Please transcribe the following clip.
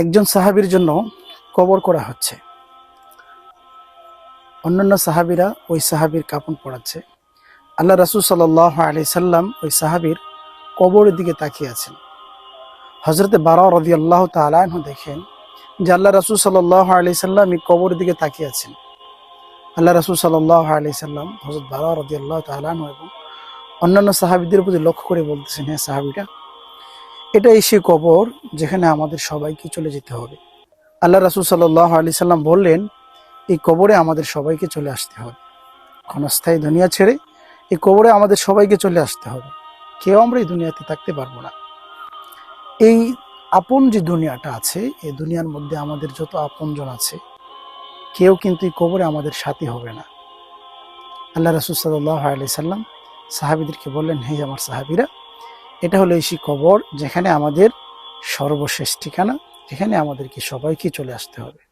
একজন সাহাবীর জন্য কবর করা হচ্ছে। অন্যান্য সাহাবীরা ওই সাহাবীর কাপন পড়াচ্ছে আল্লাহ রাসুল সাল্লাহ আলি সাল্লাম ওই সাহাবীর কবরের দিকে তাকিয়ে আছেন। হজরতে বারা রদি আল্লাহ তালাহ দেখেন যে আল্লাহ রাসুল সাল্লাহ আলি সাল্লাম এই কবরের দিকে তাকিয়ে আছেন। আল্লাহ রাসুল সাল্লাহ আলি সাল্লাম হজরত বারা রদি আল্লাহ তালাহ এবং অন্যান্য সাহাবিদের প্রতি লক্ষ্য করে বলতেছেন হ্যাঁ সাহাবিটা এটা এই সে কবর যেখানে আমাদের সবাইকে চলে যেতে হবে। আল্লাহ রাসুল সাল্লাহ আলি সাল্লাম বললেন, এই কবরে আমাদের সবাইকে চলে আসতে হবে। ক্ষণস্থায়ী দুনিয়া ছেড়ে এই কবরে আমাদের সবাইকে চলে আসতে হবে। কেউ আমরা এই দুনিয়াতে থাকতে পারব না। এই আপন যে দুনিয়াটা আছে, এই দুনিয়ার মধ্যে আমাদের যত আপনজন আছে, কেউ কিন্তু এই কবরে আমাদের সাথী হবে না। আল্লাহ রাসুল সাল্লাহ আলি সাল্লাম সাহাবিদেরকে বললেন, হে আমার সাহাবিরা এটা হলো এই সেই কবর, যেখানে আমাদের সর্বশেষ ঠিকানা, যেখানে আমাদেরকে সবাইকে চলে আসতে হবে।